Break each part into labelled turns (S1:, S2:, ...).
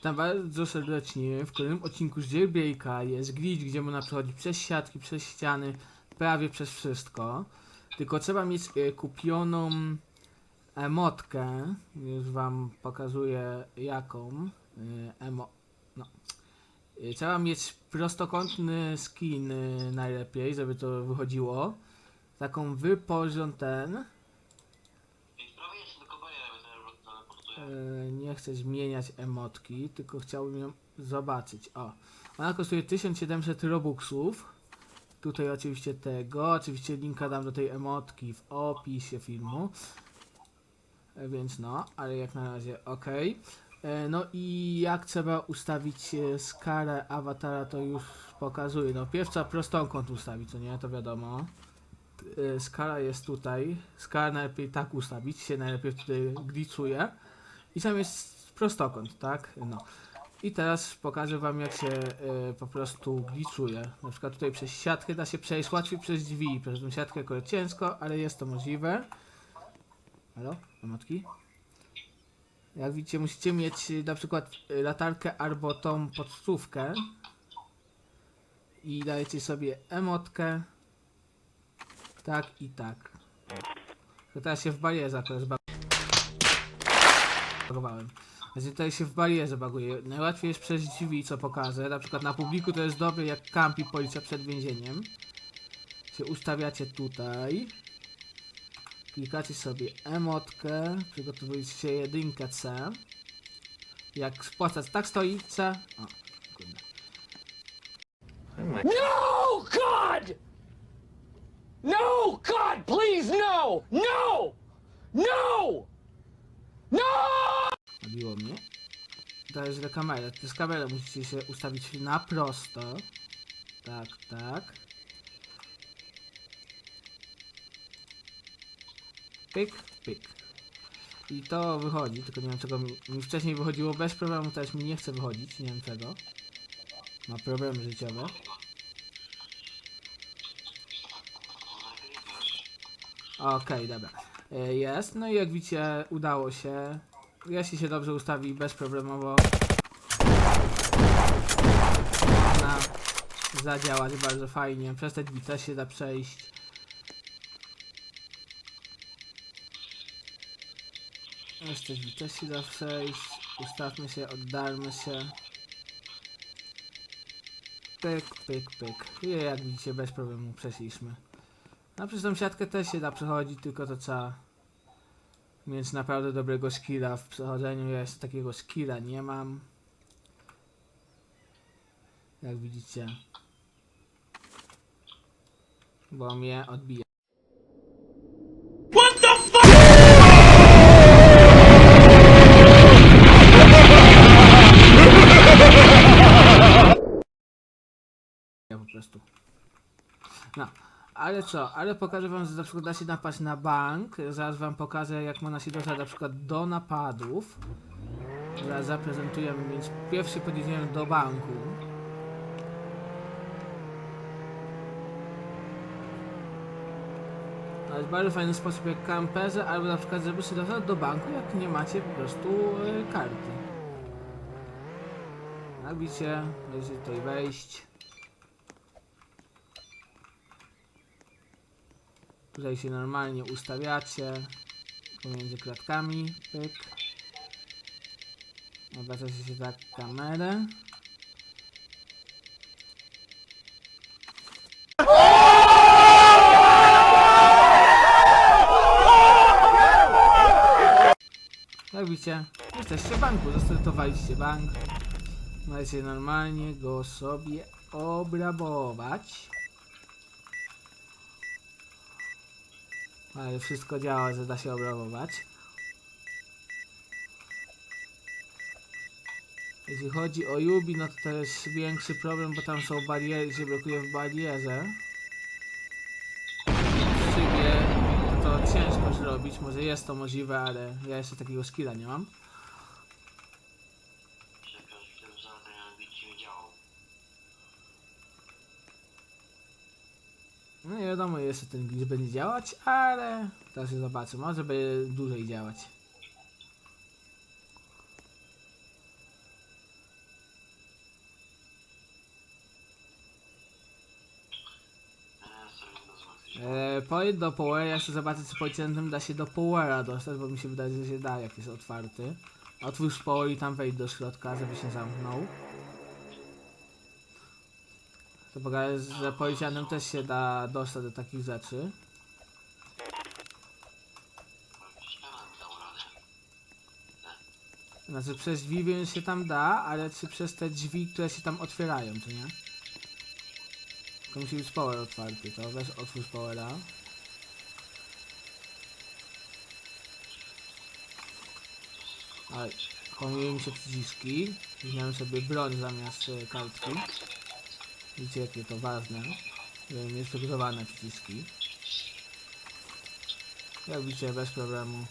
S1: Witam bardzo serdecznie. W kolejnym odcinku z Jailbreaka jest glitch, gdzie można przechodzić przez siatki, przez ściany, prawie przez wszystko. Tylko trzeba mieć e, kupioną emotkę. Już wam pokazuję jaką. E, emo... No. E, Trzeba mieć prostokątny skin najlepiej, żeby to wychodziło. Taką wyporząd ten.
S2: Prawie jeszcze tylko bariera, bo ten robot teleportuje.
S1: E, nie chcę zmieniać emotki, tylko chciałbym ją zobaczyć. O, ona kosztuje 1700 robuxów. Tutaj oczywiście tego, oczywiście linka dam do tej emotki w opisie filmu. E, Więc no, ale jak na razie ok. E, No i jak trzeba ustawić e, skalę awatara, to już pokazuję. No pierwsza prostokąt ustawić, co nie, to wiadomo. E, Skala jest tutaj. Skalę najlepiej tak ustawić, się najlepiej tutaj glitchuje. I tam jest prostokąt, tak? No. I teraz pokażę wam jak się y, po prostu glitchuje. Na przykład tutaj przez siatkę da się przejść łatwiej przez drzwi. Przez tą siatkę akurat ciężko, ale jest to możliwe. Halo? Emotki? Jak widzicie musicie mieć y, na przykład y, latarkę albo tą podstówkę. I dajecie sobie emotkę. Tak i tak. To teraz się w barierze akurat zbagowałem. Więc tutaj się w barierze baguje. Najłatwiej jest przez drzwi, co pokażę. Na przykład na publiku to jest dobre, jak kampi policja przed więzieniem. Się ustawiacie tutaj. Klikacie sobie emotkę. Przygotowujecie się jedynkę C. Jak spłacać, tak stoi C. O, kurde.
S3: No, God! No, God, please! No! No! No!
S1: Zabiło mnie. Jest źle kamera. To jest kamera, musicie się ustawić na prosto. Tak, tak. Pyk, pyk. I to wychodzi, tylko nie wiem czego mi, mi wcześniej wychodziło bez problemu, teraz mi nie chce wychodzić, nie wiem czego. Ma problemy życiowe. Okej, dobra. E, Jest, no i jak widzicie udało się. Jeśli się dobrze ustawi bezproblemowo można zadziałać bardzo fajnie. Przez te drzwi też się da przejść. Te drzwi też się da przejść. Ustawmy się, oddalmy się. Pyk, pyk, pyk. I jak widzicie bez problemu przeszliśmy. No przez tą siatkę też się da przechodzić, tylko to trzeba mieć naprawdę dobrego skilla w przechodzeniu. Jeszcze takiego skilla nie mam. Jak widzicie. Bo mnie odbija. Ale co? Ale pokażę wam, że na przykład da się napaść na bank. Zaraz wam pokażę, jak można się dostać na przykład do napadów. Zaraz zaprezentujemy, więc pierwszy podjedziemy do banku. To jest bardzo fajny sposób jak kamperze, albo na przykład żeby się dostać do banku, jak nie macie po prostu e, karty. Widzicie, możecie tutaj wejść. Tutaj się normalnie ustawiacie pomiędzy klatkami. Pyk. Obracacie się tak kamerę. Jak widzicie, jesteście w banku, zastartowaliście bank. Możecie normalnie go sobie obrabować. Ale wszystko działa, że da się obrabować. Jeśli chodzi o Yubi, no to jest większy problem, bo tam są bariery, się blokuje w barierze. W szybie to ciężko zrobić, może jest to możliwe, ale ja jeszcze takiego skilla nie mam. No nie wiadomo jeszcze ten glitch będzie działać, ale teraz się zobaczę, może będzie dłużej działać. Eee, pojedź do Powera, ja jeszcze zobaczę czy pojęciem da się do Powera dostać, bo mi się wydaje, że się da jak jest otwarty. Otwórz Power i tam wejdź do środka, żeby się zamknął. To pokaże, że policjantem też się da dostać do takich rzeczy. Znaczy przez drzwi się tam da, ale czy przez te drzwi, które się tam otwierają, czy nie? To musi być power otwarty, to weź otwórz powera. Ale pomyliły mi się przyciski. Wziąłem sobie broń zamiast e, kartki. Widzicie jakie to ważne, żeby mieć przyciski. Jak widzicie bez problemu.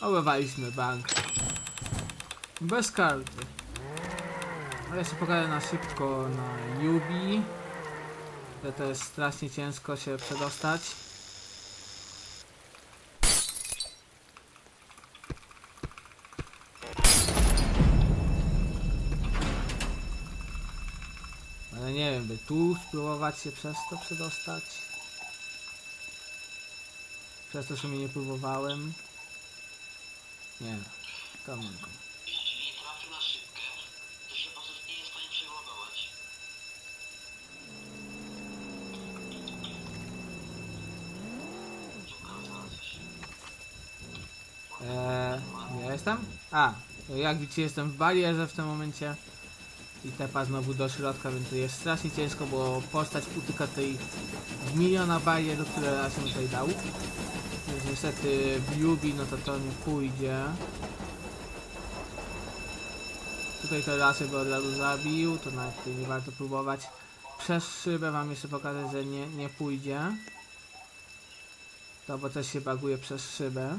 S1: Obywaliśmy bank. Bez karty. Ale jeszcze pokażę na szybko na Yubi. To jest strasznie ciężko się przedostać. Nie wiem, by tu spróbować się przez to przedostać. Przez to, że mnie nie próbowałem. Nie, to mogę.
S2: Jeśli nie trafi na szybkę, to się po prostu nie jest w stanie przeładować.
S1: Eee, ja jestem? A, jak widzicie jestem w barierze w tym momencie i tepa znowu do środka, więc to jest strasznie ciężko, bo postać utyka tej miliona barier, które ja się tutaj dał. Więc niestety w Yubi no to to nie pójdzie. Tutaj to rasy by od razu zabił, to nawet nie warto próbować. Przez szybę wam jeszcze pokażę, że nie, nie pójdzie. To bo też się baguje przez szybę.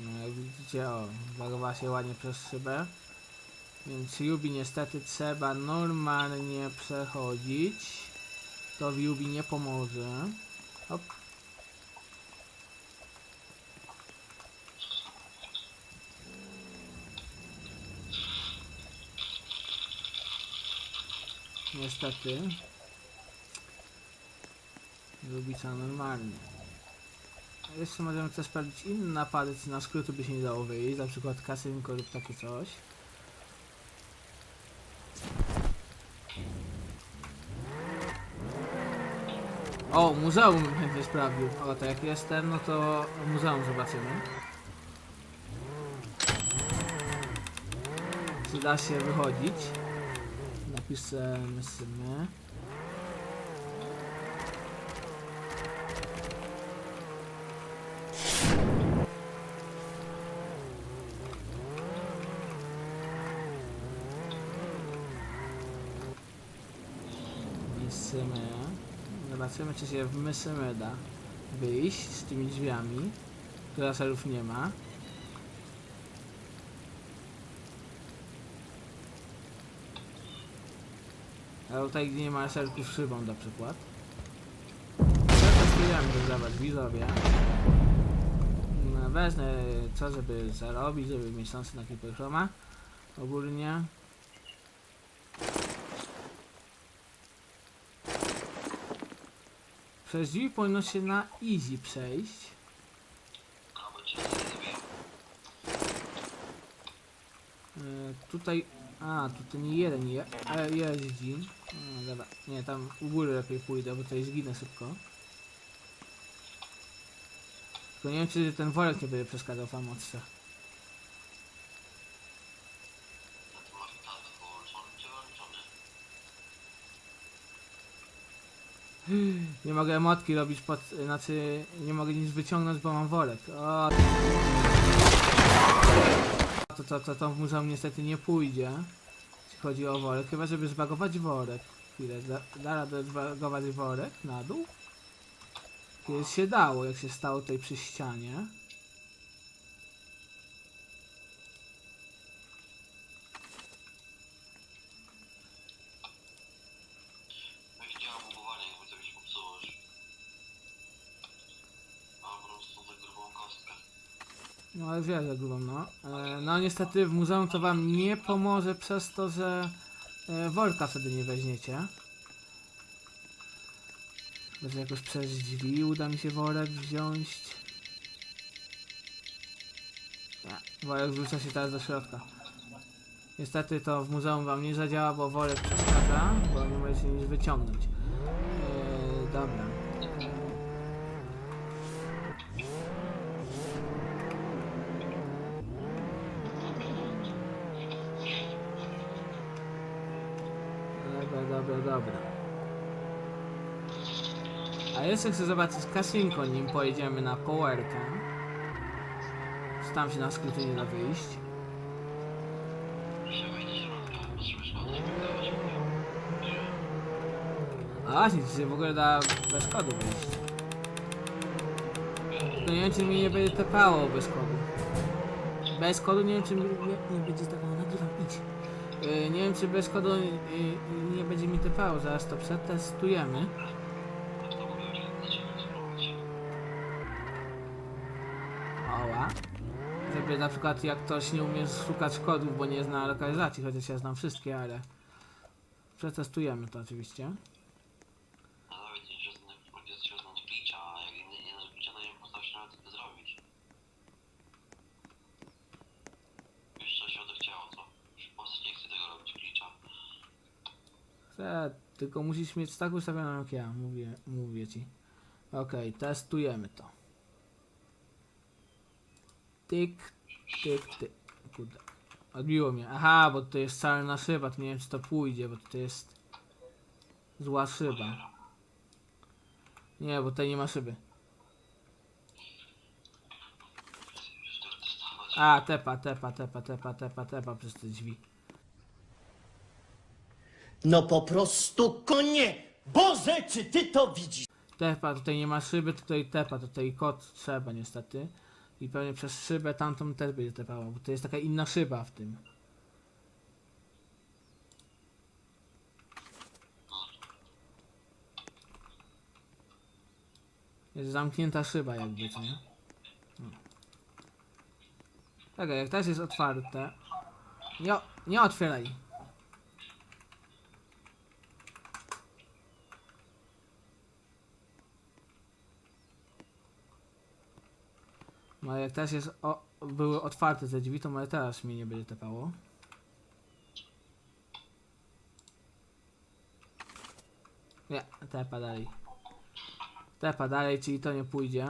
S1: No, jak widzicie, o, bagowała się ładnie przez szybę. Więc Yubi niestety trzeba normalnie przechodzić. To w Yubi nie pomoże. Hop. Niestety. Trzeba normalnie. Jeszcze możemy też sprawdzić inne napady, czy na skróty by się nie dało wyjść, na przykład kasynko lub takie coś. O, muzeum bym chętnie sprawdził. O, to jak jestem, no to muzeum zobaczymy. Czy da się wychodzić? Napiszę my. Mysymy. Zobaczymy, czy się w Mysymy da wyjść z tymi drzwiami. Tu laserów nie ma. Ale tutaj nie ma laserków szybą na przykład. Spróbujemy dodawać widzowie. No, Wezmę co, żeby zarobić, żeby mieć szansę na Hyperchroma. Ogólnie. Przez drzwi powinno się na easy przejść. E, tutaj. A, tutaj nie jeden je, ale jeździ. No, dobra. Nie, tam u góry lepiej pójdę, bo tutaj zginę szybko. Tylko nie wiem, czy ten worek nie będzie przeszkadzał famotce.
S2: Na tym masz tato połączony czy wyłączony?
S1: Nie mogę emotki robić pod. Znaczy, nie mogę nic wyciągnąć, bo mam worek. O. To, to, to, to w muzeum niestety nie pójdzie. Jeśli chodzi o worek, chyba żeby zbagować worek. Chwilę, da, da radę zbagować worek na dół? Kiedyś się dało, jak się stało tutaj przy ścianie.
S2: Jak działa bugowanie, jakby to mi się popsuło już. Mam po prostu za grubą kostkę.
S1: No ale wiele grubą, no. E, no niestety w muzeum to wam nie pomoże przez to, że E, worka wtedy nie weźmiecie. Może jakoś przez drzwi uda mi się worek wziąć. Nie, worek wrzuca się teraz do środka. Niestety to w muzeum wam nie zadziała, bo worek przeszkadza, bo nie możecie nic wyciągnąć. Eee, dobra. Dobra, dobra. A jeszcze chcę zobaczyć kasinko, nim pojedziemy na powerkę. Czy Tam się na skróty nie da wyjść. A właśnie, czy się w ogóle da bez kodu wyjść? No nie wiem, czy mi nie będzie tepało bez kodu. Bez kodu nie wiem, czy mi nie, nie będzie tepało. Nagrywam, idź. Yy, nie wiem, czy bez kodu yy, nie będzie mi tepało. Zaraz to przetestujemy. Oła. Żeby na przykład jak ktoś nie umie szukać kodów, bo nie zna lokalizacji, chociaż ja znam wszystkie, ale przetestujemy to oczywiście.
S2: No nawet nie że będzie się znać glitcha, a jak nie, nie znasz glitcha, to nie postawisz nawet co ty zrobić. Wiesz co się o to chciało, co? Już postać nie chce tego robić glitcha.
S1: Chcę, tylko musisz mieć tak ustawioną jak ja, mówię, mówię ci. Okej, testujemy to. Tyk, tyk, tyk. Kurde. Odbiło mnie. Aha, bo to jest czarna szyba, to nie wiem czy to pójdzie, bo to jest zła szyba. Nie, bo tutaj nie ma szyby. A, tepa, tepa, tepa, tepa, tepa, tepa przez te drzwi.
S4: No po prostu konie! Boże, czy ty to widzisz?
S1: Tepa, tutaj nie ma szyby, tutaj tepa, tutaj kod trzeba niestety. I pewnie przez szybę tamtą też będzie tepało, bo to jest taka inna szyba w tym. Jest zamknięta szyba jakby, co nie? Tak, jak też jest otwarte. Nie, nie otwieraj. No jak teraz jest o, były otwarte te drzwi, to może teraz mnie nie będzie tepało. Nie, tepa dalej. Tepa dalej, czyli to nie pójdzie.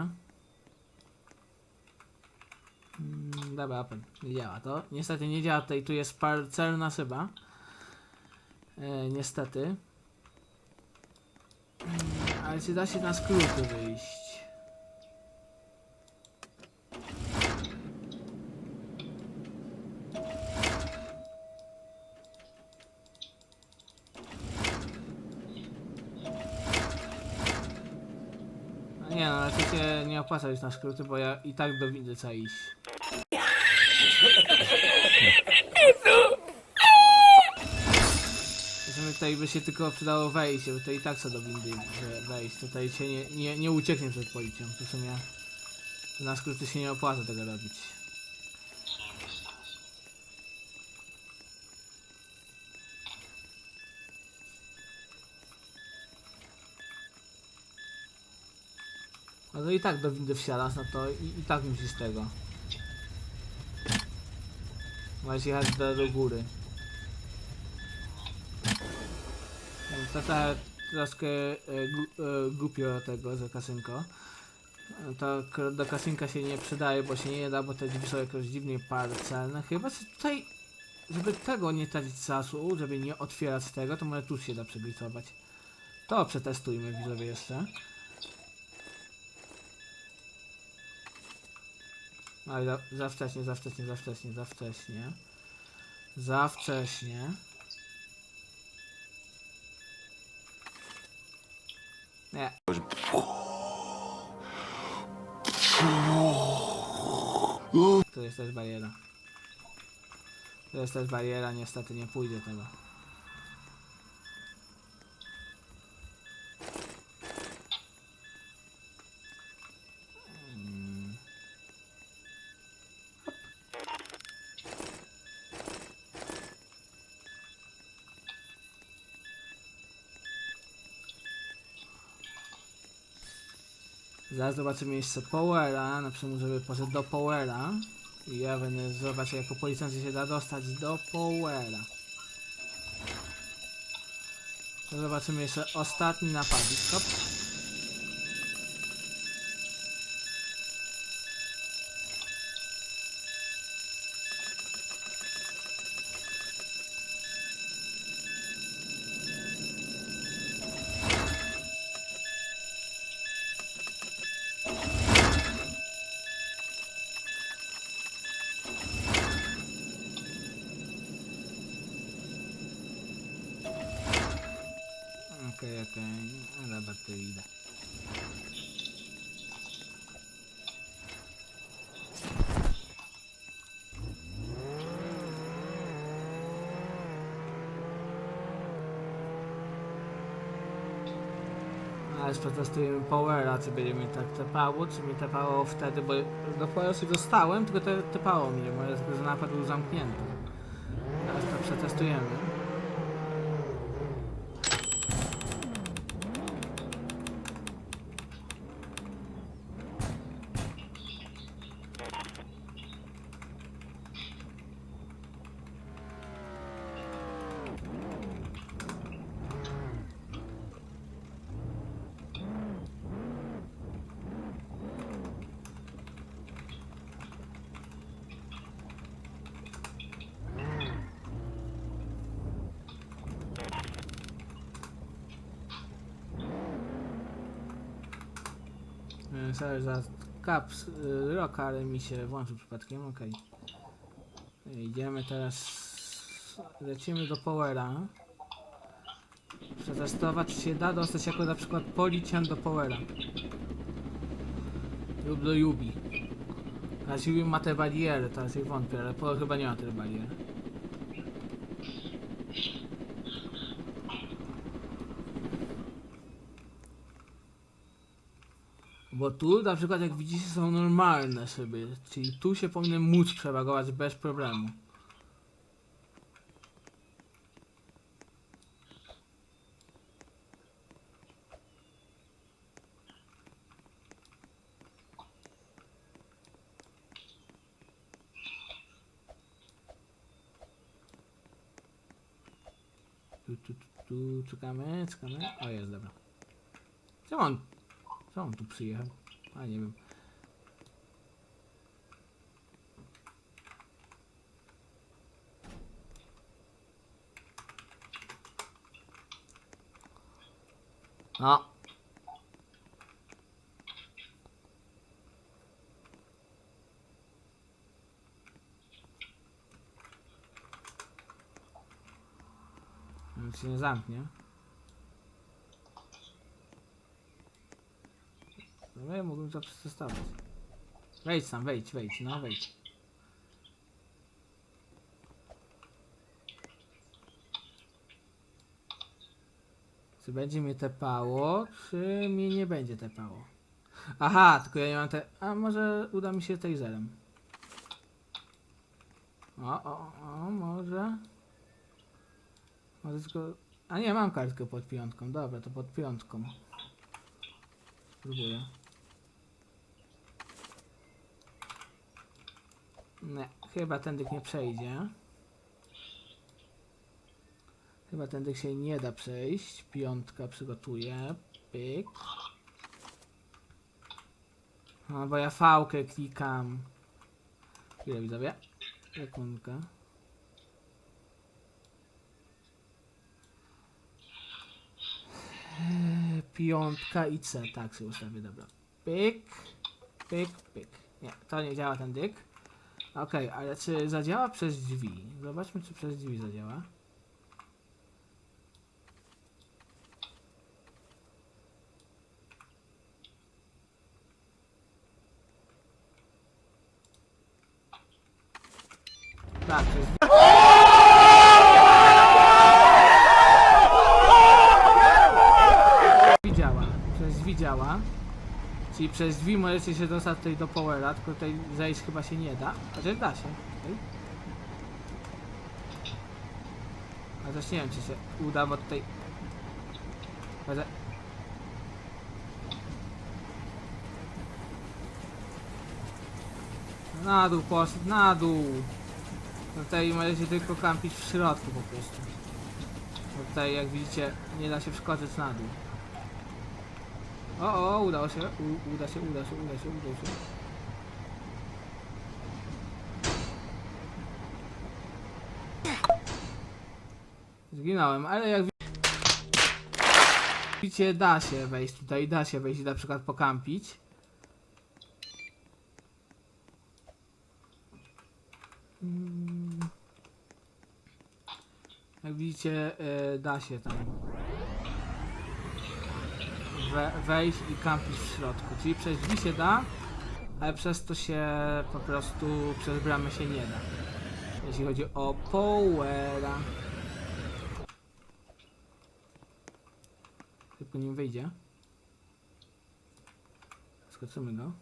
S1: Mm, dobra, open. Nie działa to. Niestety nie działa tutaj, tu jest parcelna szyba. E, niestety. Mm, Ale czy da się na skróty wyjść? A Nie no, raczej się nie opłaca na skróty, bo ja i tak do windy trzeba iść. Zresztą tutaj by się tylko przydało wejść, bo to i tak co do windy wejść. Tutaj się nie, nie, nie ucieknie przed policją. To w sumie na skróty się nie opłaca tego robić. No i tak do windy wsiadasz, no to i, i tak musisz tego. Możesz jechać do, do góry. No, trochę troszkę e, e, głupio tego za kasynko. To do kasynka się nie przydaje, bo się nie da, bo te drzwi są jakoś dziwnie parcelne. Chyba że tutaj, żeby tego nie tracić czasu, żeby nie otwierać tego, to może tu się da przeglicować. To przetestujmy widzowie jeszcze. Ale za, za wcześnie, za wcześnie, za wcześnie, za wcześnie. Za wcześnie. Nie. Tu jest też bariera. Tu jest też bariera, niestety nie pójdzie tego. Zaraz zobaczymy jeszcze Powera, na przykład żeby poszedł do Powera. I ja będę zobaczyć jako policjant się da dostać do Powera. Zobaczymy jeszcze ostatni. Hop. Okej, okej. No Dobra, to idę. Ale przetestujemy Powera, czy będzie mi tak tepało, czy mi tepało wtedy, bo do Powera się dostałem, tylko te, tepało mi, bo napad był zamknięty. Teraz to przetestujemy. E, Sorry za kaps, y, rok, ale mi się włączył przypadkiem, okej. Idziemy teraz, lecimy do Powera. Przetestować się da dostać jako na przykład policjant do Powera. Lub do Yubi. Teraz Yubi ma te bariery, teraz jej wątpię, ale Power chyba nie ma tych barier. Bo tu na przykład jak widzicie są normalne szyby, czyli tu się powinien móc przebagować bez problemu. Tu, tu, tu, tu, czekamy, czekamy. O jest, dobra. Co on? Co on tu przyjechał? A nie wiem. No. Nic się nie zamknie. No ja mógłbym to przetestować. Wejdź tam, wejdź, wejdź, no wejdź. Czy będzie mnie tepało, czy mnie nie będzie tepało? Aha, tylko ja nie mam te... A może uda mi się taserem. O, o, o, może... Może tylko... A nie, mam kartkę pod piątką, dobra, to pod piątką. Spróbuję. Nie, chyba tędyk nie przejdzie. Chyba tędyk się nie da przejść. Piątka przygotuję. Pyk. No bo ja fałkę klikam. Chwilę widzowie. Sekundkę. Eee, Piątka i C, tak sobie ustawię, dobra. Pyk, pyk, pyk. Nie, to nie działa ten dyk. Okej, ale czy zadziała przez drzwi? Zobaczmy, czy przez drzwi zadziała. Tak, przez drzwi działa. Przez drzwi działa. Czyli przez drzwi możecie się dostać tutaj do Powera, tylko tutaj zejść chyba się nie da. Chociaż da się. A też nie wiem czy się uda, bo tutaj... Może... Na dół poszedł, na dół! Tutaj możecie tylko kampić w środku po prostu. Bo tutaj jak widzicie nie da się wskoczyć na dół. O, o, udało się, u, uda się, uda się, uda się, uda się. Zginąłem, ale jak widzicie da się wejść tutaj, da się wejść na przykład pokampić. Mm. Jak widzicie, e, da się tam we, wejść i kampić w środku. Czyli przez drzwi się da, ale przez to się po prostu przez bramę się nie da. Jeśli chodzi o Powera. Tylko nim wyjdzie. Skoczymy go.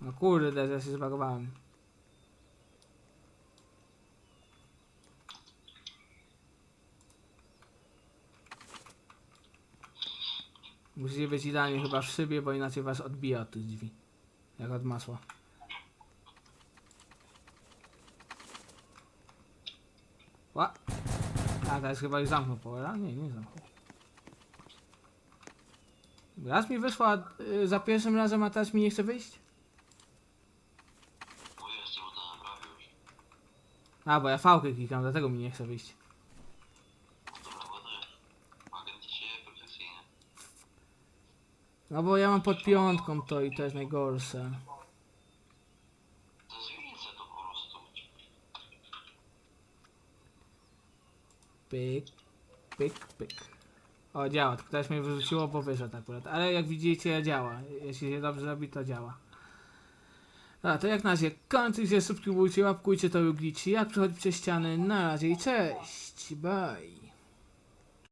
S1: No kurde, ja się zbagowałem. Musicie być idealnie chyba w szybie, bo inaczej was odbija od tych drzwi. Jak od masła. Ła! A, teraz chyba już zamknął powera? Nie, nie zamknął. Raz mi wyszła y, za pierwszym razem, a teraz mi nie chce wyjść? A, bo ja fałkę klikam, dlatego mi nie chce wyjść.
S2: Dobra, ładuję. Agent się perfekcyjnie.
S1: No bo ja mam pod piątką to i to jest najgorsze. Pyk, pyk, pyk. O, działa, tylko teraz mnie wyrzuciło, bo wyszedł akurat. Ale jak widzicie, działa. Jeśli się dobrze robi, to działa. Dobra, to jak na razie kończycie, subskrybujcie, łapkujcie to ruglici. Jak przechodzić przez ściany, na razie i cześć, bye.